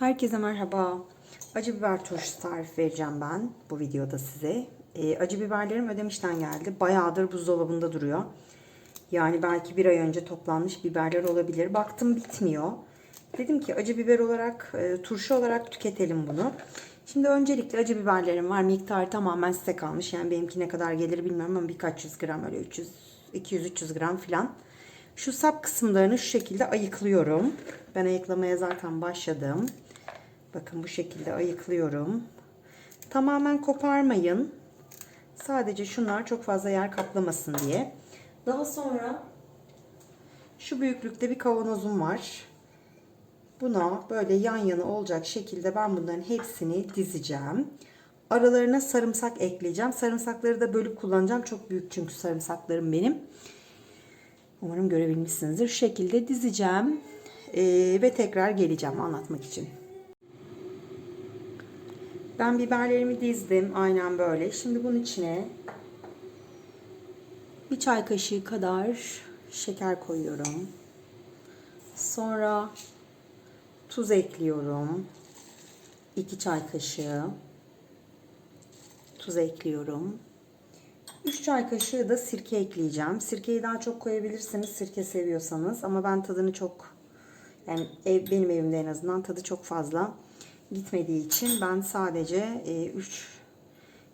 Herkese merhaba. Acı biber turşusu tarifi vereceğim ben bu videoda size. Ee, acı biberlerim ödemişten geldi. Bayağıdır buzdolabında duruyor. Yani belki bir ay önce toplanmış biberler olabilir. Baktım bitmiyor. Dedim ki acı biber olarak, e, turşu olarak tüketelim bunu. Şimdi öncelikle acı biberlerim var. Miktarı tamamen size kalmış. Yani benimki ne kadar gelir bilmiyorum ama birkaç yüz gram öyle 300, 200-300 gram falan. Şu sap kısımlarını şu şekilde ayıklıyorum. Ben ayıklamaya zaten başladım. Bakın bu şekilde ayıklıyorum. Tamamen koparmayın. Sadece şunlar çok fazla yer kaplamasın diye. Daha sonra şu büyüklükte bir kavanozum var. Buna böyle yan yana olacak şekilde ben bunların hepsini dizeceğim. Aralarına sarımsak ekleyeceğim. Sarımsakları da bölüp kullanacağım. Çok büyük çünkü sarımsaklarım benim. Umarım görebilmişsinizdir. Şu şekilde dizeceğim. Ee, ve tekrar geleceğim anlatmak için. Ben biberlerimi dizdim. Aynen böyle. Şimdi bunun içine bir çay kaşığı kadar şeker koyuyorum. Sonra tuz ekliyorum. 2 çay kaşığı. Tuz ekliyorum. 3 çay kaşığı da sirke ekleyeceğim. Sirkeyi daha çok koyabilirsiniz sirke seviyorsanız ama ben tadını çok yani ev, benim evimde en azından tadı çok fazla gitmediği için ben sadece 3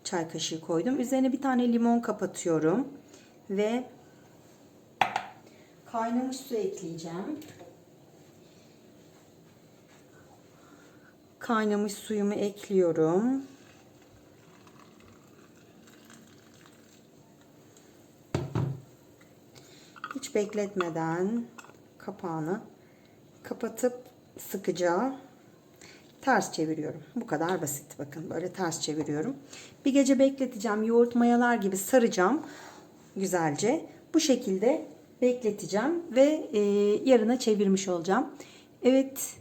çay kaşığı koydum. Üzerine bir tane limon kapatıyorum ve kaynamış su ekleyeceğim. Kaynamış suyumu ekliyorum. Hiç bekletmeden kapağını kapatıp sıkıca ters çeviriyorum. Bu kadar basit. Bakın böyle ters çeviriyorum. Bir gece bekleteceğim. Yoğurt mayalar gibi saracağım. Güzelce. Bu şekilde bekleteceğim ve e, yarına çevirmiş olacağım. Evet.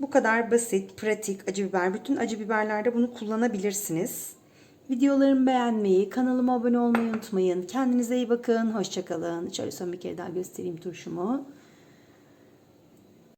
Bu kadar basit, pratik acı biber. Bütün acı biberlerde bunu kullanabilirsiniz. Videolarımı beğenmeyi, kanalıma abone olmayı unutmayın. Kendinize iyi bakın. Hoşçakalın. Şöyle son bir kere daha göstereyim turşumu.